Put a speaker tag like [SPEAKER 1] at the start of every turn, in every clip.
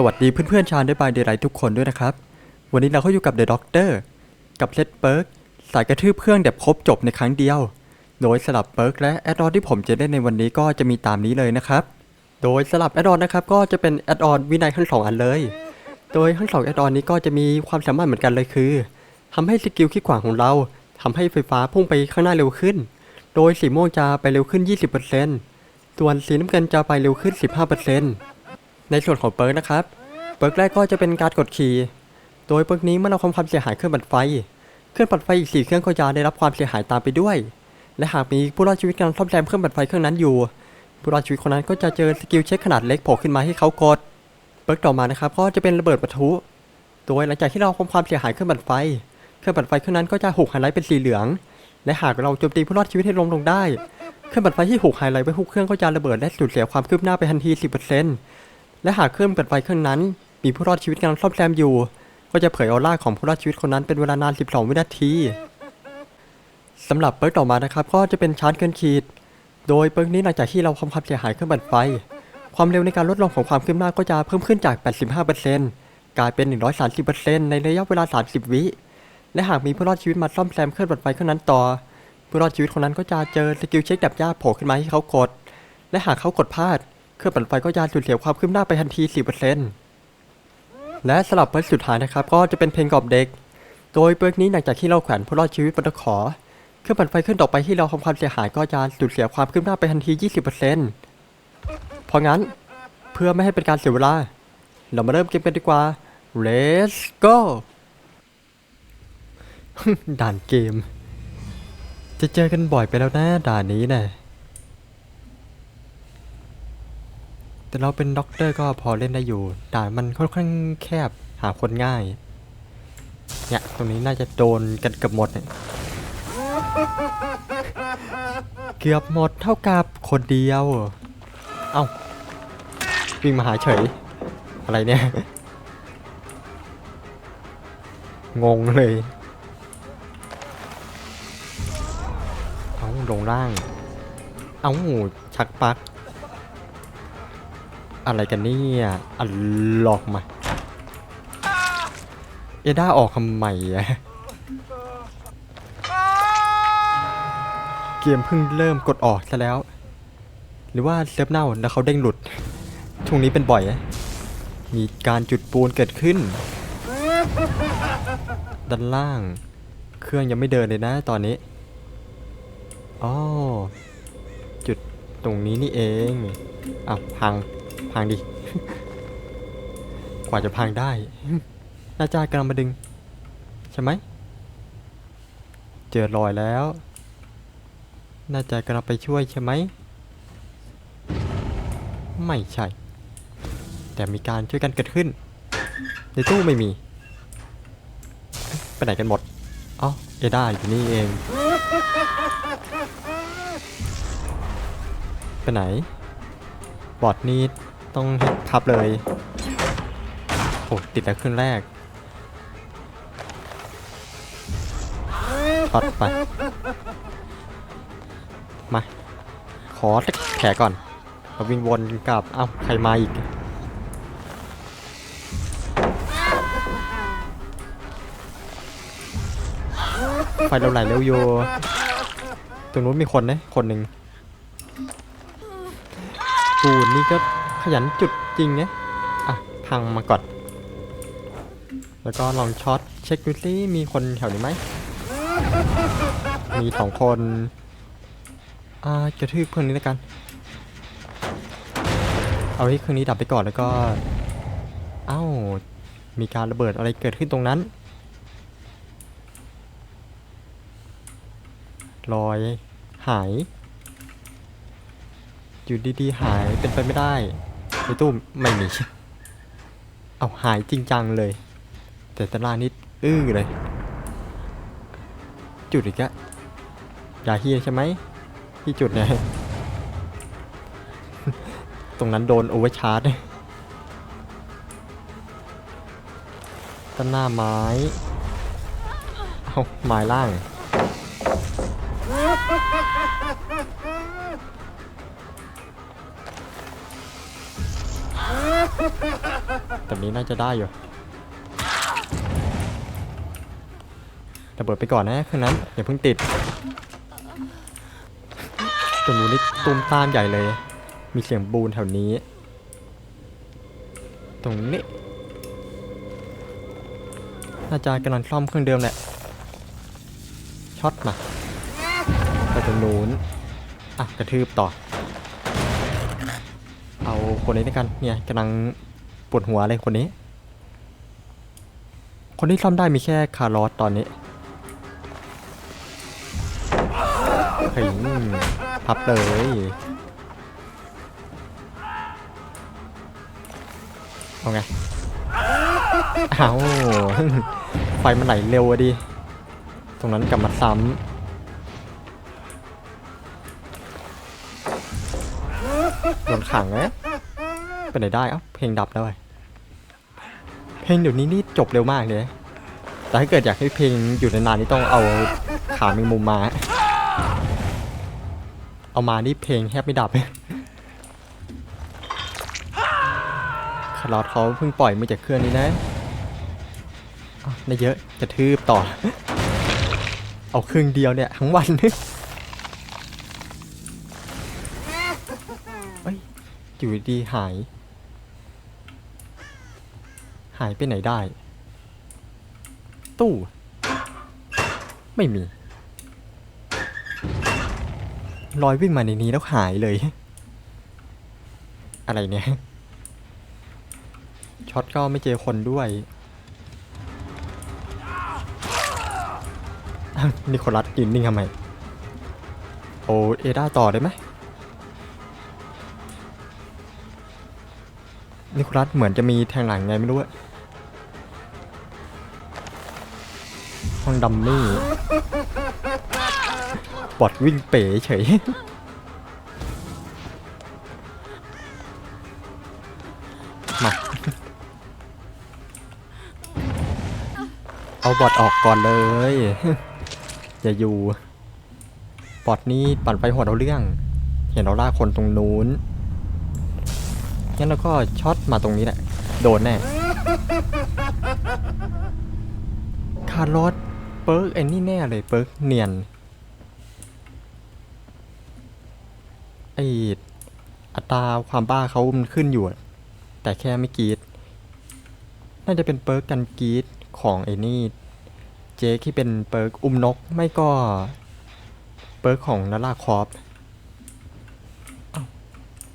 [SPEAKER 1] สวัสดีเพื่อนๆชาวได้บายเดไรทุกคนด้วยนะครับ วันนี้เราก็อยู่กับ The Doctor กับเลดเบิร์กสายกระทืบเครื่องแบบครบจบในครั้งเดียว โดยสลับเบิร์กและแอดออนที่ผมจะเล่นในวันนี้ก็จะมีตามนี้เลยนะครับ โดยสลับแอดออนนะครับก็จะเป็นแอดออนวินัยทั้งสองอันเลย โดยทั้งสองแอดออนนี้ก็จะมีความสามารถเหมือนกันเลยคือทำให้สกิลขี้ขวางของเราทำให้ไฟฟ้าพุ่งไปข้างหน้าเร็วขึ้น โดยสีม่วงจะไปเร็วขึ้น 20%ส่วนสีน้ำเงินจะไปเร็วขึ้น 15% ในส่วนของเปิร์กนะครับ เปิร์กแรกก็จะเป็นการกดขี่ โดยเปิร์กนี้เมื่อเราทำความเสียหายเครื่องปั่นไฟ เครื่องปั่นไฟอีกสี่เครื่องก็จะได้รับความเสียหายตามไปด้วย และหากมีผู้รอดชีวิตกำลังซ่อมแซมเครื่องปั่นไฟเครื่องนั้นอยู่ ผู้รอดชีวิตคนนั้นก็จะเจอสกิลเช็คขนาดเล็กโผล่ขึ้นมาให้เขากด เปิร์กต่อมานะครับก็จะเป็นระเบิดปะทุ โดยหลังจากที่เราทำความเสียหายเครื่องปั่นไฟ เครื่องปั่นไฟเครื่องนั้นก็จะถูกไฮไลท์เป็นสีเหลือง และหากเราโจมตีผู้รอดชีวิตให้ล้มลงได้ เครื่องปั่นไฟที่ถูกไฮไลท์ไว้ทุกเครื่องก็จะระเบิดและสูญเสียความคืบหน้าไปทันที 10% และหากเครื่องปั่นไฟเครื่องนั้น มีผู้รอดชีวิตกำลังซ่อมแซมอยู่ ก็จะเผยออร่าของผู้รอดชีวิตคนนั้นเป็นเวลานาน 12 วินาทีสำหรับเปิร์กต่อมานะครับ ก็จะเป็นชาร์จเกินขีด โดยเปิร์กนี้หลังจากที่เราทำความเสียหายเครื่องปั่นไฟ ความเร็วในการลดลงของความคืบหน้าก็จะเพิ่มขึ้นจาก 85%กลายเป็น 130%ในระยะเวลา 30 วิ และหากมีผู้รอดชีวิตมาซ่อมแซมเครื่องปั่นไฟเครื่องนั้นต่อ ผู้รอดชีวิตคนนั้นก็จะเจอสกิลเช็คดับยากโผล่ขึ้นมาให้เขากด และหากเขากดพลาด เครื่องปั่นไฟก็จะสูญเสียความคืบหน้าไปทันที4%และสลับเปิร์สุดท้ายนะครับ ก็จะเป็นเพลงกรอบเด็ก โดยเปิร์กนี้หลังจากที่เราแขวนผู้รอดชีวิตบนตะขอ เครื่องปั่นไฟเครื่องต่อไปที่เราทำความเสียหายก็จะสูญเสียความคืบหน้าไปทันที 20%เพราะงั้นเพื่อไม่ให้เป็นการเสียเวลา เรามาเริ่มเกมกันดีกว่า Let's go ด่านเกม จะเจอกันบ่อยไปแล้วนะด่านนี้นะ แต่เราเป็นด็อกเตอร์ก็พอเล่นได้อยู่ด่านมันค่อนข้างแคบหาคนง่าย เนี่ยตรงนี้น่าจะโดนกันเกือบหมดเนี่ยเกือบหมดเท่ากับคนเดียว เอ้าวิ่งมาหาเฉย อะไรเนี่ย งงเลยเอาลงล่าง เอาชักปัก อะไรกันเนี่ยอันหลอกมาเอด้าออกทำไมอะเกมเพิ่งเริ่มกดออกซะแล้ว หรือว่าเซิร์ฟเน่าแล้วเขาเด้งหลุด ช่วงนี้เป็นบ่อยอะมีการจุดปูนเกิดขึ้น ด้านล่าง เครื่องยังไม่เดินเลยนะตอนนี้อ๋อจุดตรงนี้นี่เองอะพัง พังดิ กว่าจะพังได้น่าจะกำลังมาดึง ใช่ไหม เจอรอยแล้ว น่าจะกำลังไปช่วยใช่ไหม ไม่ใช่ แต่มีการช่วยกันเกิดขึ้น ในตู้ไม่มีไปไหนกันหมดอ๋อเอด้าอยู่นี่เอง ไปไหน บอดนี้ ต้องให้ทับเลยโอ้ติดแล้วเครื่องแรกช็อตไป มา ขอแผลก่อนมาวิ่งวนกลับ เอ้า ใครมาอีก ไฟเราไหลเร็วโยตรงนู้นมีคนนะ คนหนึ่งปูนนี่ก็ ยันจุดจริงเนี่ยอะพังมาก่อน แล้วก็ลองช็อตเช็คดูซิมีคนแถวนี้ไหม มีสองคน อ่ากระทืบเครื่องนี้แล้วกัน เอาให้เครื่องนี้ดับไปก่อนแล้วก็ เอ้า มีการระเบิดอะไรเกิดขึ้นตรงนั้นรอยหาย อยู่ดีๆ หายเป็นไปไม่ได้ ในตู้ไม่มี เอาหายจริงจังเลย แต่ตะลานิดอื้อเลย จุดอีกอะอย่าเฮียใช่ไหมที่จุดเนี่ยตรงนั้นโดนโอเวอร์ชาร์จต้นหน้าไม้ เอาไม้ล่าง นี้น่าจะได้อยู่ระเบิดไปก่อนนะเครื่องนั้นอย่าเพิ่งติดตรงนู้นนี่ตุ้มตามใหญ่เลย มีเสียงบูนแถวนี้ ตรงนี้น่าจะกำลังซ่อมเครื่องเดิมแหละช็อตมาไปตรงนู้นอะกระทืบต่อ เอาคนนี้ด้วยกันเนี่ยกำลัง ปวดหัวเลยคนนี้ คนที่ซ่อมได้มีแค่คาร์ลอสตอนนี้เฮ้ยพับเลยเอาไงเอาไฟมันไหลเร็วอะดิ ตรงนั้นกลับมาซ้ำโดนขังไหม ไปไหนได้เอ้าเพลงดับแล้วเว้เพลงเดี๋ยวนี้นี่จบเร็วมากเลยแต่ถ้าเกิดอยากให้เพลงอยู่นานๆนี่ต้องเอาขาแมงมุมมา เอามานี่เพลงแทบไม่ดับคาร์ลอเขาเพิ่งปล่อยมาจากเครื่องนี้นะอ้าเยอะจะทืบต่อ เอาครึ่งเดียวเนี่ยทั้งวันเอ้ยอยู่ดีๆหาย หายไปไหนได้ ตู้ ไม่มี ลอยวิ่งมาในนี้แล้วหายเลย อะไรเนี่ย ช็อตก็ไม่เจอคนด้วยอ้าวนิโคลัสยืนนิ่งทำไม โอเอด้าต่อได้ไหมนิโคลัสเหมือนจะมีแทงหลังไงไม่รู้อะ องดัมมี่บอดวิ่งเป๋เฉยมาเอาบอดออกก่อนเลยอย่าอยู่บอดนี้ปั่นไปหัวเราเรื่อง เห็นเราล่าคนตรงนู้นงั้นเราก็ช็อตมาตรงนี้แหละ โดนแน่คาร์ลอส เปิร์กไอ้นี่แน่เลยเปิร์กเนียนไออัตราความบ้าเขามันขึ้นอยู่ แต่แค่ไม่กรีดน่าจะเป็นเปิร์กกันกรีดของไอ้นี่เจ๊ที่เป็นเปิร์กอุ้มนกไม่ก็เปิร์กของนาราคอฟ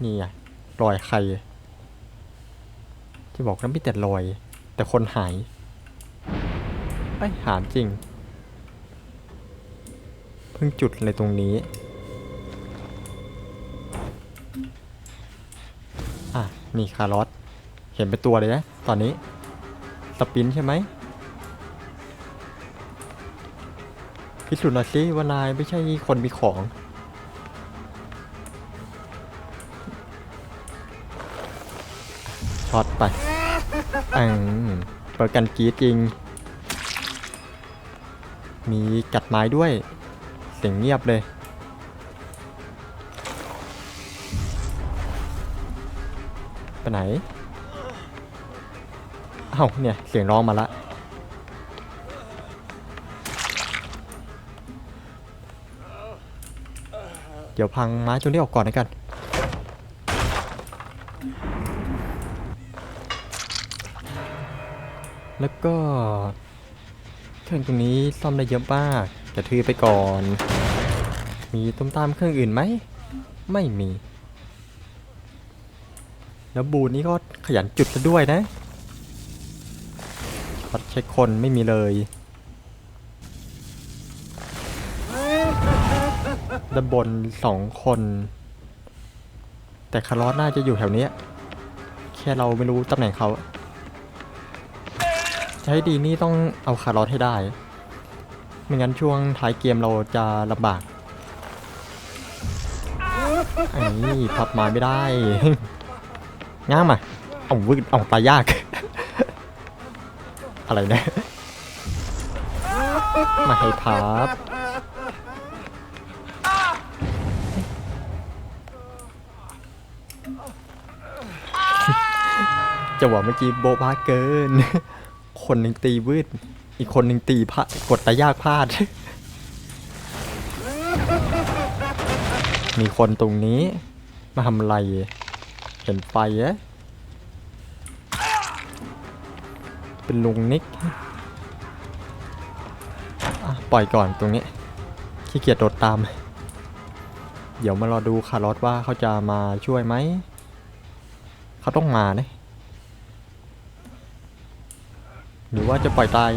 [SPEAKER 1] นี่อะรอยใครจะบอกว่าไม่แต่รอย แต่คนหายไอ้หามจริง พิ่งจุดเลยตรงนี้ อะมีคาร์ลอสเห็นเป็นตัวเลยนะ ตอนนี้ สปินใช่ไหมพิสูจน์หน่อยสิว่านายไม่ใช่คนมีของ ช็อตไปอังเปิดกันกีดจริง มีกัดไม้ด้วย สียงเงียบเลย ไปไหนเอ้าเนี่ย เสียงร้องมาละเดี๋ยวพังไม้ตัวนี้ออกก่อนนะกัน แล้วก็เครื่องตรงนี้ซ่อมได้เยอะมาก จะทือไปก่อน มีตุ้มตามเครื่องอื่นไหม ไม่มี แล้วบูนนี่ก็ขยันจุดซะด้วยนะช็อตเช็คคนไม่มีเลยด้านบนสองคน แต่คาร์ลอสน่าจะอยู่แถวนี้แค่เราไม่รู้ตำแหน่งเขาจะให้ดีนี่ต้องเอาคาร์ลอสให้ได้ ไม่งั้นช่วงท้ายเกมเราจะลำบากไอ้นี่พับมาไม่ได้ง่ามอะเอาวึกเอาตายยาก อะไรนะ มาให้พับจจังหวะเมื่อกี้โบบาเกิน คนหนึ่งตีวืด อีกคนหนึ่งตีพลาดกดตายากพลาด มีคนตรงนี้ มาทำอะไร เห็นไฟเอ๊ะเป็นลุงนิกปล่อยก่อนตรงนี้ขี้เกียจโดดตาม เดี๋ยวมารอดูคาร์ลอสว่าเขาจะมาช่วยไหม เขาต้องมานะหรือว่าจะปล่อยตาย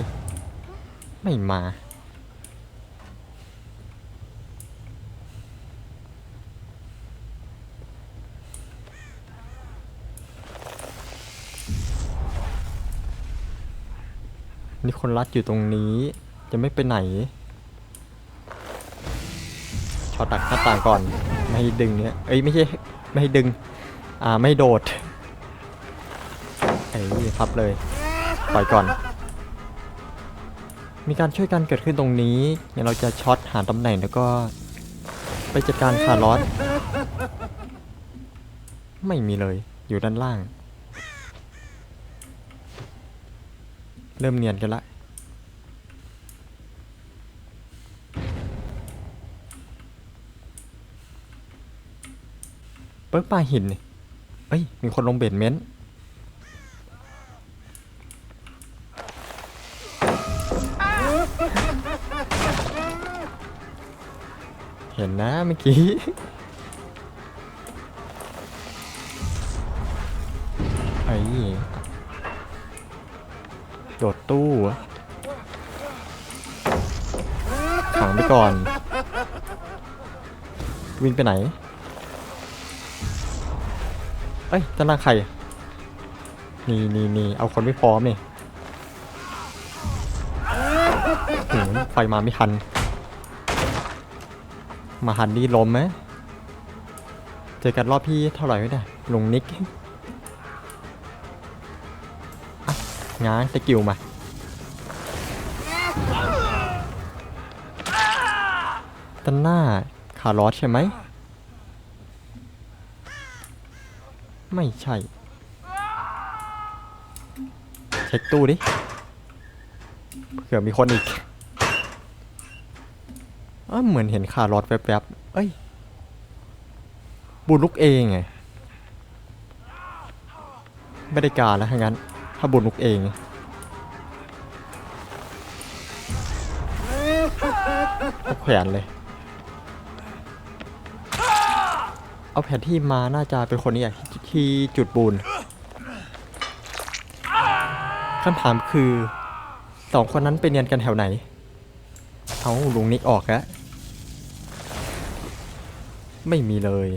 [SPEAKER 1] ไม่มา นี่คนรัดอยู่ตรงนี้ จะไม่ไปไหน ช็อตดักหน้าต่างก่อน ไม่ให้ดึงเนี่ย เอ้ยไม่ใช่ ไม่ให้ดึง อ่าไม่โดด ไอ้ยพับเลย ปล่อยก่อน มีการช่วยกันเกิดขึ้นตรงนี้เดี๋ยวเราจะช็อตหาตำแหน่งแล้วก็ ไปจัดการคาร์ลอสไม่มีเลยอยู่ด้านล่าง เริ่มเนียนกันละเปิร์กปลาหินเอ้ย มีคนลงเบดเมนต์ เห็นนะเมื่อกี้ไอ้โดดตู้ขังไปก่อน วิ่งไปไหน เอ้ยจะนั่งใคร นี่นี่นี่เอาคนไม่พร้อมนี่ไฟมาไม่ทัน มาหันนี่ล้มไหมเจอกันรอบพี่เท่าไหร่ไม่ได้ลุงนิกง้างตะกิวมาตันหน้าคาร์ลอสใช่ไหม ไม่ใช่ เช็คตู้ดิ เผื่อมีคนอีก อ้ยเหมือนเห็นคารอสแวบๆ เอ้ย บูลุกเองไง ไม่ได้การแล้วทั้งนั้น ถ้าบุญลุกเอง เอาแขวนเลย เอาแผนที่มาน่าจะเป็นคนนี้อะทที่จุดบูนคำถามคือสองคนนั้นไปเรียนกันแถวไหน เอาลุงนิกออกแล้ว ไม่มีเลย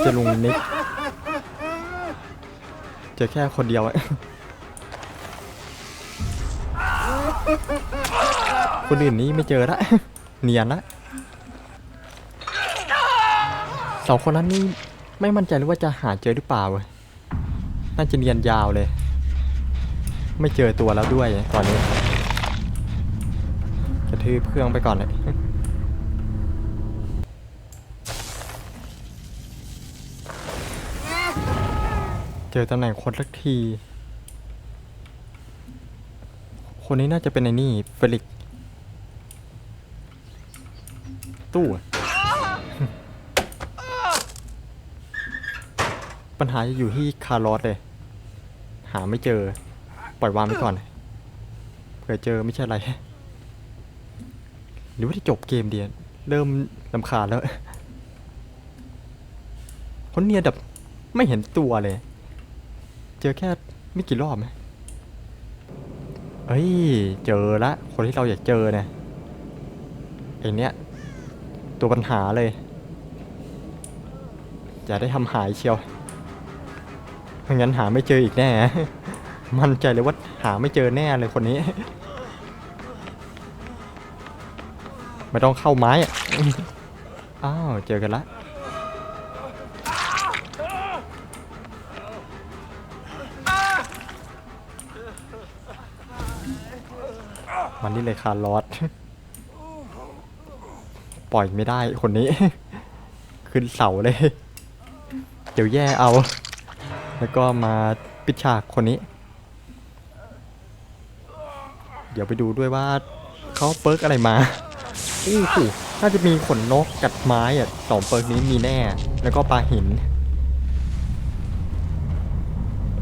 [SPEAKER 1] เจะลุงนิกเจอแค่คนเดียวอะคนอื่นนี้ไม่เจอละเนียนละสองคนนั้นนี่ไม่มั่นใจเลยว่าจะหาเจอหรือเปล่าเว้ยน่าจะเนียนยาวเลย ไม่เจอตัวแล้วด้วยตอนนี้ ทืบเครื่องไปก่อนเลย เจอตำแหน่งคนสักที คนนี้น่าจะเป็นไอ้นี่เฟลิกซ์ตู้อะปัญหาจะอยู่ที่คาร์ลอสเลย หาไม่เจอ ปล่อยวางไปก่อน เผื่อเจอไม่ใช่อะไร หรือว่าจะจบเกมเดียนเริ่มลำคาแล้วคนเนียนแบไม่เห็นตัวเลย เจอแค่ไม่กี่รอบไหมเอ้ย เจอละ คนที่เราอยากเจอเนี่ยไอเนี้ย ตัวปัญหาเลย จะได้ทำหายเชียวไม่งั้นหาไม่เจออีกแน่ มั่นใจเลยว่าหาไม่เจอแน่เลยคนนี้ ไม่ต้องเข้าไม้อะอ้าวเจอกันละมันนี่เลยคาร์ลอสปล่อยไม่ได้คนนี้ ขึ้นเสาเลย เดี๋ยวแย่เอา แล้วก็มาปิดฉากคนนี้ เดี๋ยวไปดูด้วยว่าเขาเปิร์กอะไรมา อู้หูน่าจะมีขนนกกัดไม้อะสองเปิร์กนี้มีแน่ แล้วก็ปลาหิน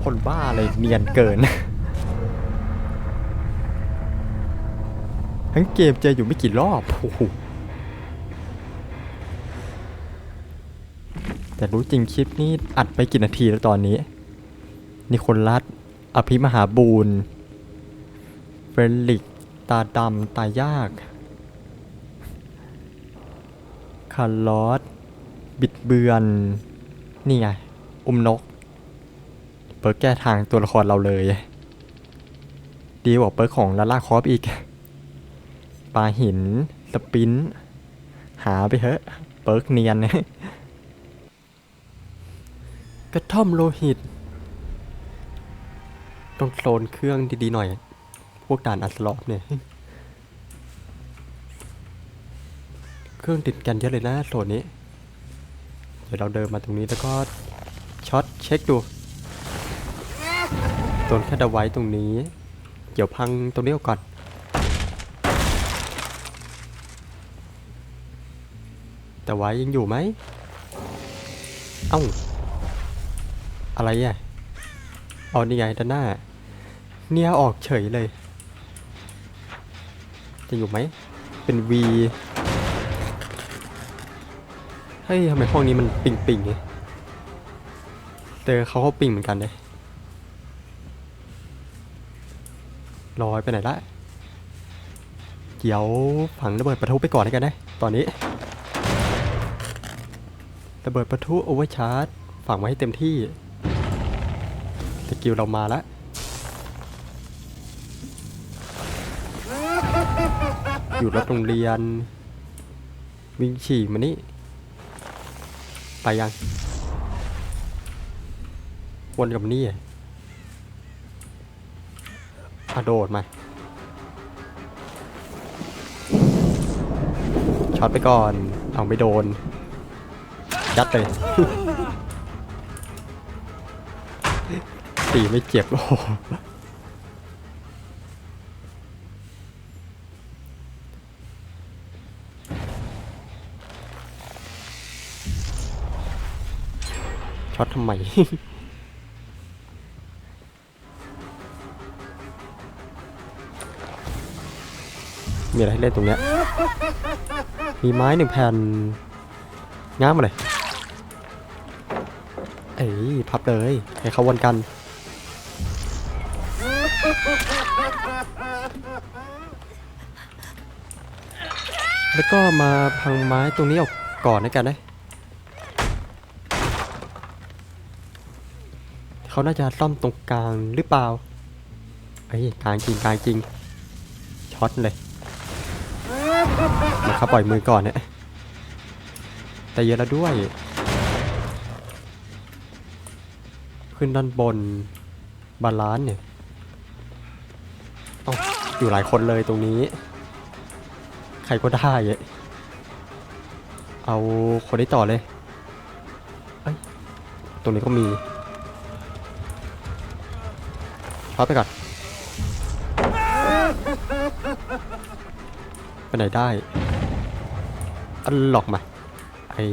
[SPEAKER 1] คนบ้าเลยเนียนเกิน ทั้งเกมเจออยู่ไม่กี่รอบโอ้โหแต่รู้จริงคลิปนี้อัดไปกี่นาทีแล้วตอนนี้ นิโคลัส อภิมหาบูรเฟรลิก ตาดำ ตายาก คาร์ลอสบิดเบือน นี่ไง อุ้มนก เปิร์กแก้ทางตัวละครเราเลย ดีกว่าเปิร์กของลาล่าคอฟอีก ปลาหิน สปิน หาไปเถอะ เปิร์กเนียน กระท่อมโลหิต ต้องโซนเครื่องดีๆหน่อย พวกด่านอัสลอฟเนี่ย เครื่องติดกันเยอะเลยนะโซนนี้ เดี๋ยวเราเดินมาตรงนี้แล้วก็ช็อตเช็คดูโดนแค่ดาไว้ตรงนี้ เกี่ยวพังตรงนี้กก่อน แต่ไว้ยังอยู่ไหม เอ้า อะไรอะเอานี่ไงด้านหน้า เนี่ยออกเฉยเลย จะอยู่ไหม เป็น V เฮ้ยทำไมห้องนี้มันปิงปิงๆไงเจอเขาก็ปิงเหมือนกันเลยลอยไปไหนละเดี๋ยวฝังระเบิดประทุไปก่อนแล้วกันนะ ตอนนี้ ระเบิดประทุโอเวอร์ชาร์จฝังไว้ให้เต็มที่สกิลเรามาแล้วอยู่รถโรงเรียน วิ่งฉี่มานี่ ไปยังวนกับนี่อะอะโดดมา ช็อตไปก่อน เอาไม่โดน ยัดเลยตีไม่เจ็บ โอ้ ช็อตทำไม มีอะไรให้เล่นตรงเนี้ย มีไม้หนึ่งแผ่นง้ามมาเลย เอ้ยพับเลย ให้เขาวนกัน แล้วก็มาพังไม้ตรงนี้ออกก่อนนะกันนะ เขาน่าจะซ่อมตรงกลางหรือเปล่าไอ้ยกลางจริงกลางจริงช็อตเลยมาเขาปล่อยมือก่อนเนี่ยแต่เยอะแล้วด้วย ขึ้นด้านบนบาลานซ์เนี่ยต้องอยู่หลายคนเลยตรงนี้ ใครก็ได้เอาคนนี้ต่อเลยเอ้ยตรงนี้ก็มี พับไปก่อนไปไหนได้ อันหลอกมา ไอ้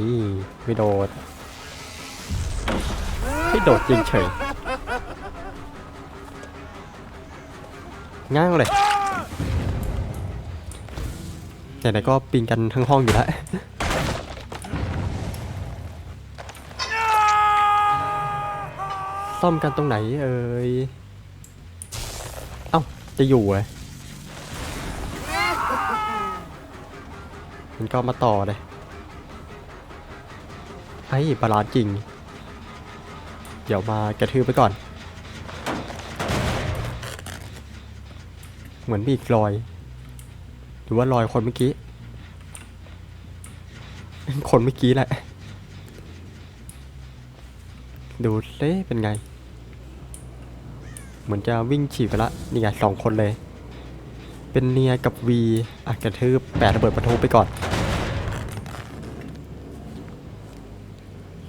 [SPEAKER 1] ไม่โดดไม่โดดจริงเฉยง้างเลยไหนๆก็ปีนกันทั้งห้องอยู่แล้วซ่อมกันตรงไหนเอ่ย จะอยู่เหรอมันก็มาต่อเลยไอ้บาลานจริง เดี๋ยวมากระทืบไปก่อน เหมือนมีอีกรอย หรือว่ารอยคนเมื่อกี้ คนเมื่อกี้แหละ ดูเซ่เป็นไง เหมือนจะวิ่งฉีกไปละนี่ไงสองคนเลย เป็นเนียกับวีอะกระทืบแปะระเบิดประทุไปก่อน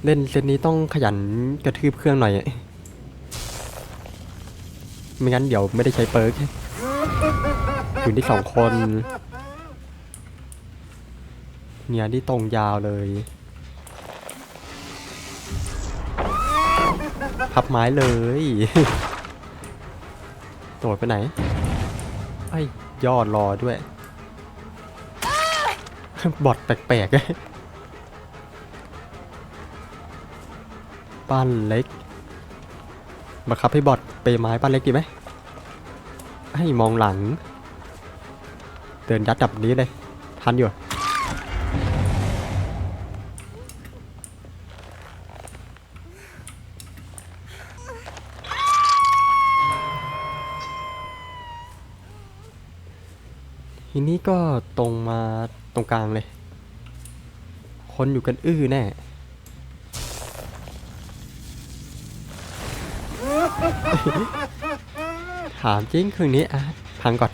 [SPEAKER 1] เล่นเซตนี้ต้องขยันกระทืบเครื่องหน่อย ไม่งั้นเดี๋ยวไม่ได้ใช้เปิร์กอยู่ที่สองคน เนี่ยนี่ตรงยาวเลยพับไม้เลย โดดไปไหน ไอ้ยอดรอด้วย บอดแปลกๆบ้านเล็ก บังคับให้บอดเปไม้บ้านเล็กดีไหมให้มองหลัง เดินยัดดับนี้เลย ทันอยู่ นี้ก็ตรงมาตรงกลางเลย คนอยู่กันอื้อแน่ ถามจริงเครื่องนี้อะพังก่อน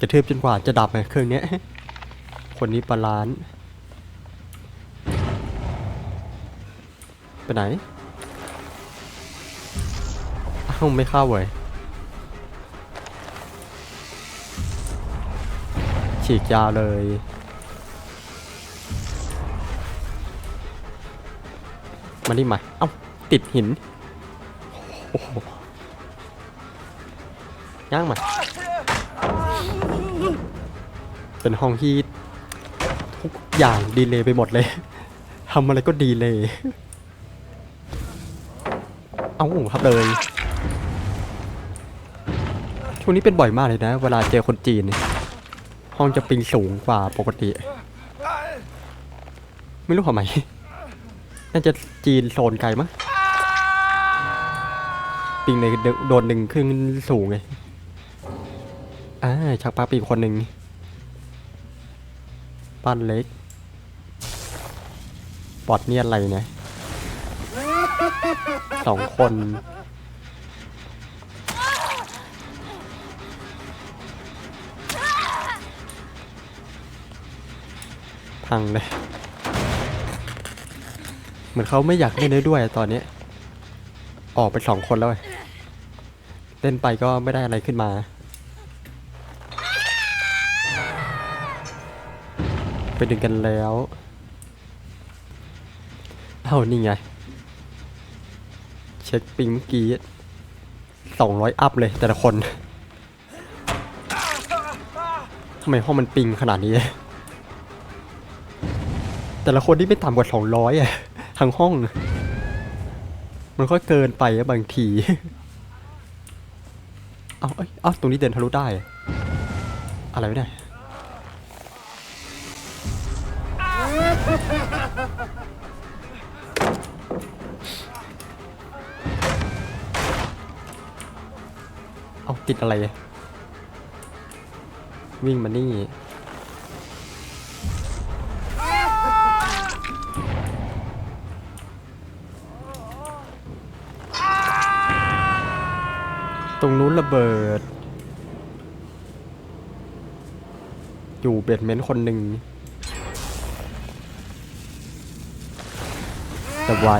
[SPEAKER 1] กระทืบจนกว่าจะดับเลยเครื่องนี้ คนนี้ปลาล้าน ไปไหนอ้าวไม่เข้าเว้ย ฉีกยาวเลย มานี่มา เอ้า ติดหินย่างมา เป็นห้องที่ทุกอย่างดีเลยไปหมดเลย ทำอะไรก็ดีเลย เอ้าครับเลยช่วงนี้เป็นบ่อยมากเลยนะ เวลาเจอคนจีนเนี่ย ห้องจะปิงสูงกว่าปกติ ไม่รู้ทำไม น่าจะจีนโซนไกลมั้งปิงในโดนหนึ่งขึ้นสูงไงอ่าชักปลาปีกคนหนึ่งปั้นเล็กปอดเนี่ยอะไรเนี่ยสองคน พังเลย เหมือนเขาไม่อยากเล่นด้วยตอนนี้ ออกไปสองคนแล้วไงเล่นไปก็ไม่ได้อะไรขึ้นมา ไปดึงกันแล้วเอ้านี่ไง เช็คปิงเมื่อกี้สองร้อยอัพเลยแต่ละคนทำไมห้องมันปิงขนาดนี้ แต่ละคนที่ไม่ต่ำกว่าสองร้อยอะทั้งห้อง มันก็เกินไปอะบางที เอาเอ้ยเอาตรงนี้เดินทะลุได้ อะไรไม่ได้เอาติดอะไรอะวิ่งมานี่ รงนู้นระเบิด อยู่เบดเมนต์คนหนึ่งแต่ไว้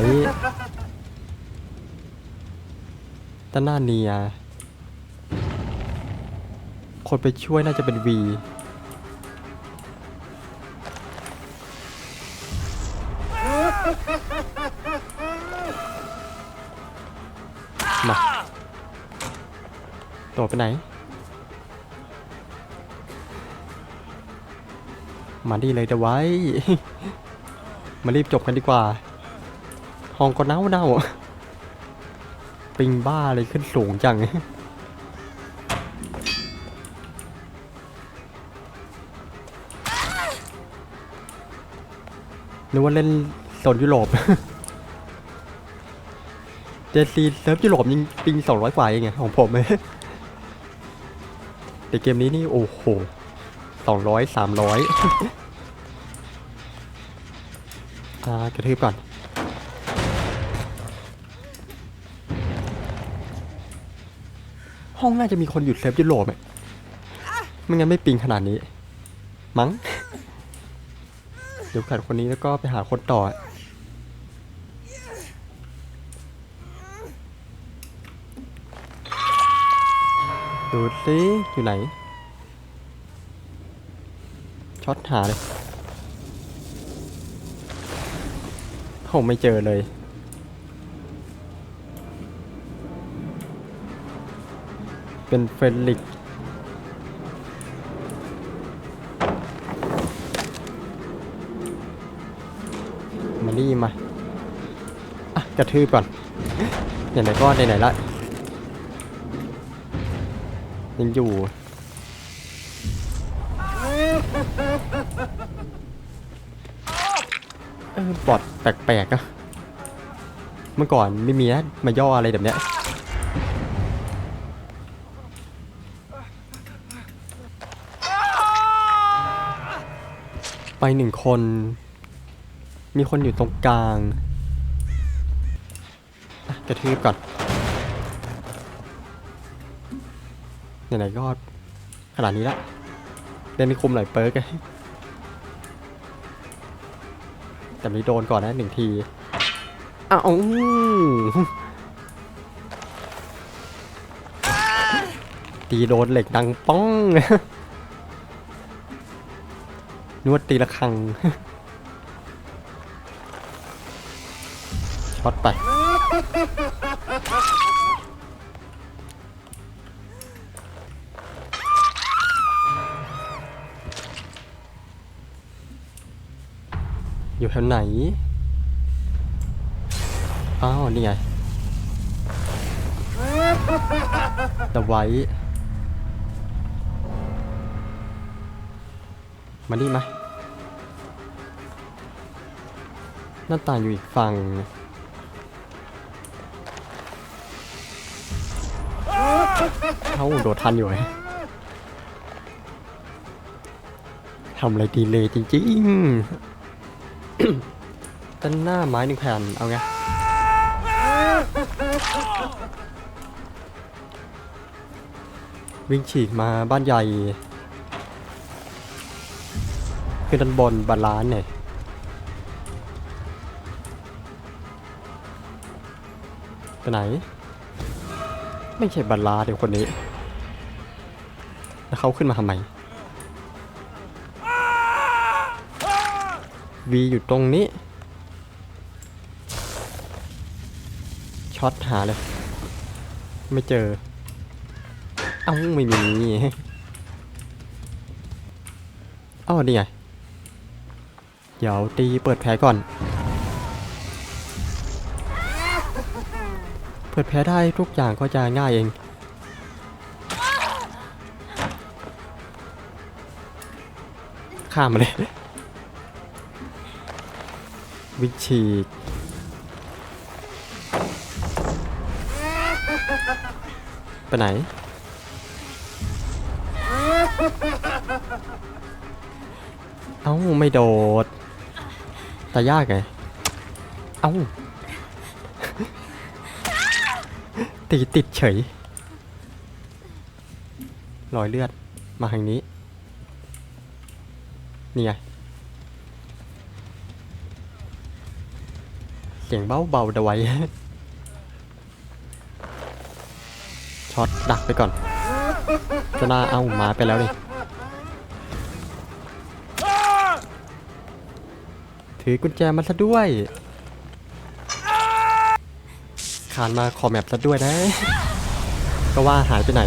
[SPEAKER 1] ด้านหน้าเนีย คนไปช่วยน่าจะเป็นวี ตัวไปไหน มาดีเลยเดี๋ยวไว้ มารีบจบกันดีกว่า ห้องก็เน่าเน่าปิงบ้าเลยขึ้นสูงจังนึกว่าเล่นโซนยุโรปเจซีเซิร์ฟยุโรปยิงปิงสองร้อยกว่าเองไงของผมเลย แต่เกมนี้นี่โอ้โหสองร้อยสามร้อยอ่ากระทืบก่อนห้องน่าจะมีคนหยุดเซฟยุโรปไหมไม่งั้นไม่ปิงขนาดนี้ มั้ง เดี๋ยวขัดคนนี้แล้วก็ไปหาคนต่อ ดูสิอยู่ไหน ช็อตหาเลยผมไม่เจอเลย เป็นเฟลิกมานี่มา อะ กระทืบก่อนไหนๆก็ไหนๆละ ยังอยู่ เออบอดแปลกๆอะเมื่อก่อนไม่มีนะมาย่ออะไรแบบเนี้ยไปหนึ่งคน มีคนอยู่ตรงกลางอะกระทืบก่อน ไหนๆก็ขนาดนี้ละเล่นไม่คุมหลายเปิร์กอะแต่ไม่โดนก่อนนะหนึ่งที อ้าวตีโดนเหล็กดังป้องนวดตีละครังช็อตไป อยู่แถวไหน อ้าว นี่ไงแต่ไว้ มานี่มา หน้าต่างอยู่อีกฝั่งเขาโดดทันอยู่ไงทำอะไรดีเลยจริง ๆ ต้นหน้าไม้หนึ่งแผ่นเอาไงวิ่งฉีกมาบ้านใหญ่ขึ้นด้านบนบาลานเนี่ยไปไหน ไม่ใช่บาลานเดี๋ยวคนนี้ แล้วเขาขึ้นมาทำไม วีอยู่ตรงนี้ช็อตหาเลย ไม่เจอ เอ้าไม่มีอ้าวนี่ไง เดี๋ยวตีเปิดแผลก่อน เปิดแผลได้ทุกอย่างก็จะง่ายเองข้ามมาเลย วิงฉีกไปไหน เอ้า ไม่โดดแต่ยากไง เอ้า ตีติดเฉย รอยเลือด มาทางนี้ นี่ไง เสียงเบาเบาๆเดไว้ช็อตดักไปก่อนจะน่าเอาหมาไปแล้วนี่ถือกุญแจมาซะด้วยขานมาขอแมปซะด้วยนะก็ว่าหายไปไหน